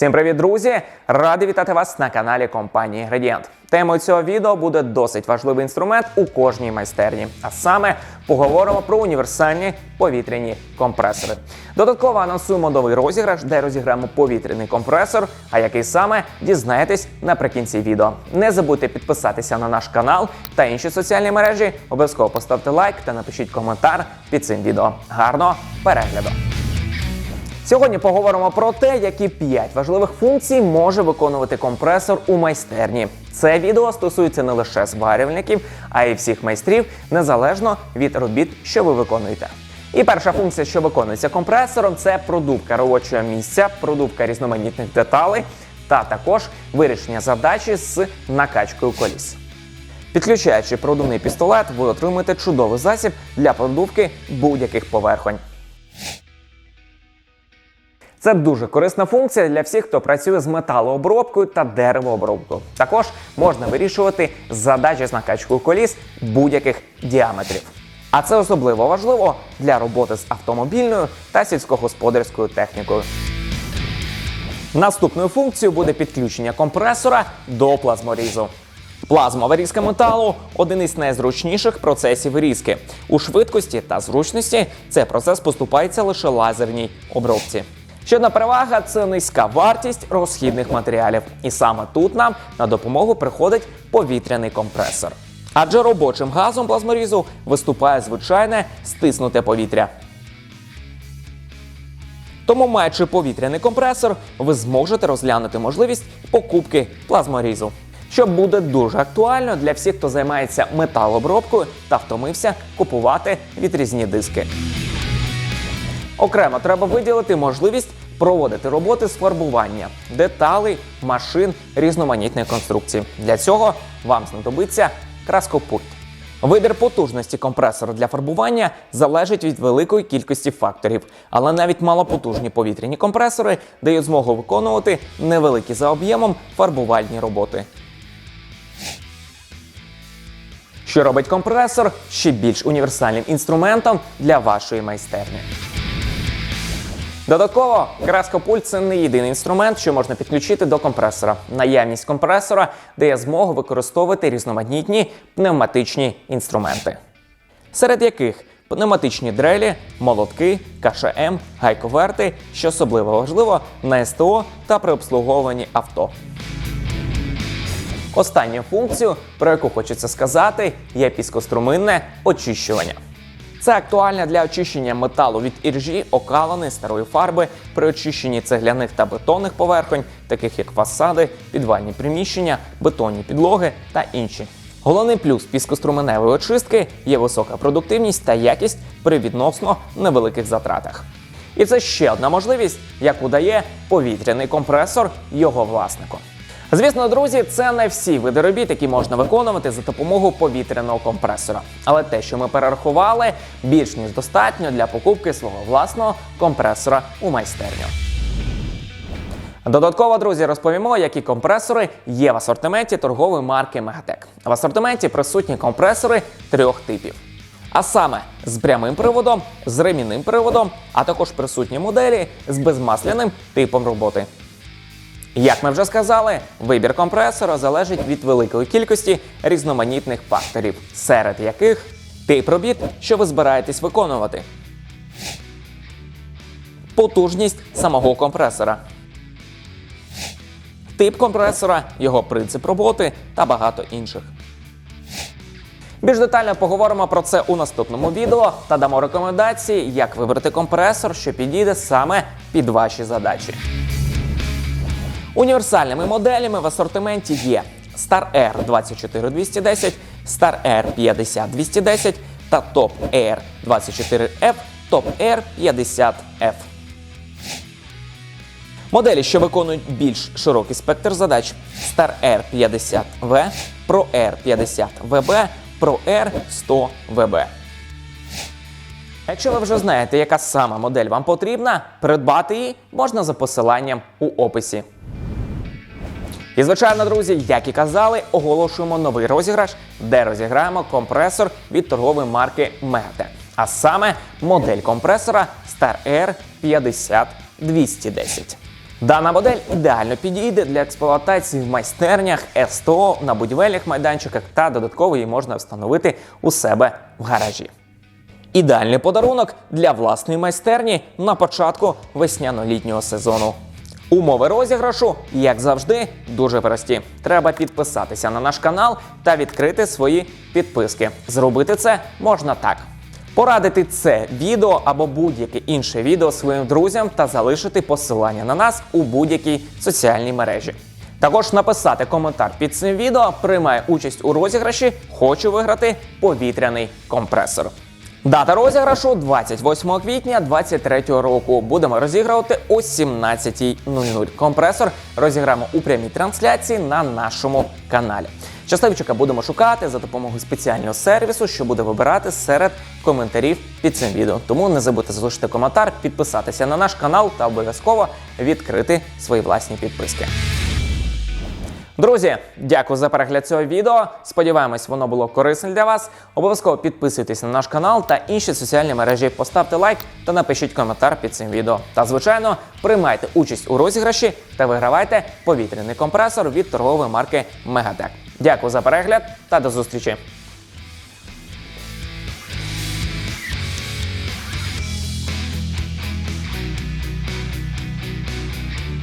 Всім привіт, друзі! Радий вітати вас на каналі компанії Градієнт. Темою цього відео буде досить важливий інструмент у кожній майстерні. А саме поговоримо про універсальні повітряні компресори. Додатково анонсуємо новий розіграш, де розіграємо повітряний компресор. А який саме дізнаєтесь наприкінці відео. Не забудьте підписатися на наш канал та інші соціальні мережі. Обов'язково поставте лайк та напишіть коментар під цим відео. Гарного перегляду! Сьогодні поговоримо про те, які 5 важливих функцій може виконувати компресор у майстерні. Це відео стосується не лише зварювальників, а й всіх майстрів, незалежно від робіт, що ви виконуєте. І перша функція, що виконується компресором, це продувка робочого місця, продувка різноманітних деталей та також вирішення задачі з накачкою коліс. Підключаючи продувний пістолет, ви отримаєте чудовий засіб для продувки будь-яких поверхонь. Це дуже корисна функція для всіх, хто працює з металообробкою та деревообробкою. Також можна вирішувати задачі з накачкою коліс будь-яких діаметрів. А це особливо важливо для роботи з автомобільною та сільськогосподарською технікою. Наступною функцією буде підключення компресора до плазморізу. Плазма вирізка металу один із найзручніших процесів вирізки. У швидкості та зручності цей процес поступається лише лазерній обробці. Ще одна перевага це низька вартість розхідних матеріалів. І саме тут нам на допомогу приходить повітряний компресор. Адже робочим газом плазморізу виступає звичайне стиснуте повітря. Тому, маючи повітряний компресор, ви зможете розглянути можливість покупки плазморізу, що буде дуже актуально для всіх, хто займається металообробкою та втомився купувати відрізні диски. Окремо треба виділити можливість проводити роботи з фарбування деталей, машин різноманітних конструкцій. Для цього вам знадобиться краскопульт. Вибір потужності компресора для фарбування залежить від великої кількості факторів, але навіть малопотужні повітряні компресори дають змогу виконувати невеликі за об'ємом фарбувальні роботи. Що робить компресор ще більш універсальним інструментом для вашої майстерні. Додатково, краскопульт це не єдиний інструмент, що можна підключити до компресора. Наявність компресора дає змогу використовувати різноманітні пневматичні інструменти, серед яких пневматичні дрелі, молотки, КШМ, гайковерти, що особливо важливо на СТО та при обслуговуванні авто. Останню функцію, про яку хочеться сказати, є піскоструминне очищування. Це актуально для очищення металу від іржі, окалини, старої фарби при очищенні цегляних та бетонних поверхонь, таких як фасади, підвальні приміщення, бетонні підлоги та інші. Головний плюс піскоструменевої очистки є висока продуктивність та якість при відносно невеликих затратах. І це ще одна можливість, яку дає повітряний компресор його власнику. Звісно, друзі, це не всі види робіт, які можна виконувати за допомогою повітряного компресора. Але те, що ми перерахували, більш ніж достатньо для покупки свого власного компресора у майстерню. Додатково, друзі, розповімо, які компресори є в асортименті торгової марки Megatech. В асортименті присутні компресори трьох типів. А саме з прямим приводом, з ремінним приводом, а також присутні моделі з безмасляним типом роботи. Як ми вже сказали, вибір компресора залежить від великої кількості різноманітних факторів, серед яких тип робіт, що ви збираєтесь виконувати, потужність самого компресора, тип компресора, його принцип роботи та багато інших. Більш детально поговоримо про це у наступному відео та дамо рекомендації, як вибрати компресор, що підійде саме під ваші задачі. Універсальними моделями в асортименті є Star Air 24210, Star Air 50210 та Top Air 24F, Top Air 50F. Моделі, що виконують більш широкий спектр задач: Star Air 50V, Pro Air 50 VB, Pro Air 100 VB. Якщо ви вже знаєте, яка саме модель вам потрібна, придбати її можна за посиланням у описі. І, звичайно, друзі, як і казали, оголошуємо новий розіграш, де розіграємо компресор від торгової марки Megatech. А саме модель компресора Star Air 50210. Дана модель ідеально підійде для експлуатації в майстернях, СТО, на будівельних майданчиках та додатково її можна встановити у себе в гаражі. Ідеальний подарунок для власної майстерні на початку весняно-літнього сезону. Умови розіграшу, як завжди, дуже прості. Треба підписатися на наш канал та відкрити свої підписки. Зробити це можна так. Порадити це відео або будь-яке інше відео своїм друзям та залишити посилання на нас у будь-якій соціальній мережі. Також написати коментар під цим відео, приймає участь у розіграші, хочу виграти повітряний компресор. Дата розіграшу 28 квітня 2023 року. Будемо розігрувати о 17.00. Компресор розіграємо у прямій трансляції на нашому каналі. Щасливчика будемо шукати за допомогою спеціального сервісу, що буде вибирати серед коментарів під цим відео. Тому не забудьте залишити коментар, підписатися на наш канал та обов'язково відкрити свої власні підписки. Друзі, дякую за перегляд цього відео. Сподіваємось, воно було корисне для вас. Обов'язково підписуйтесь на наш канал та інші соціальні мережі. Поставте лайк та напишіть коментар під цим відео. Та звичайно, приймайте участь у розіграші та вигравайте повітряний компресор від торгової марки Мегатек. Дякую за перегляд та до зустрічі.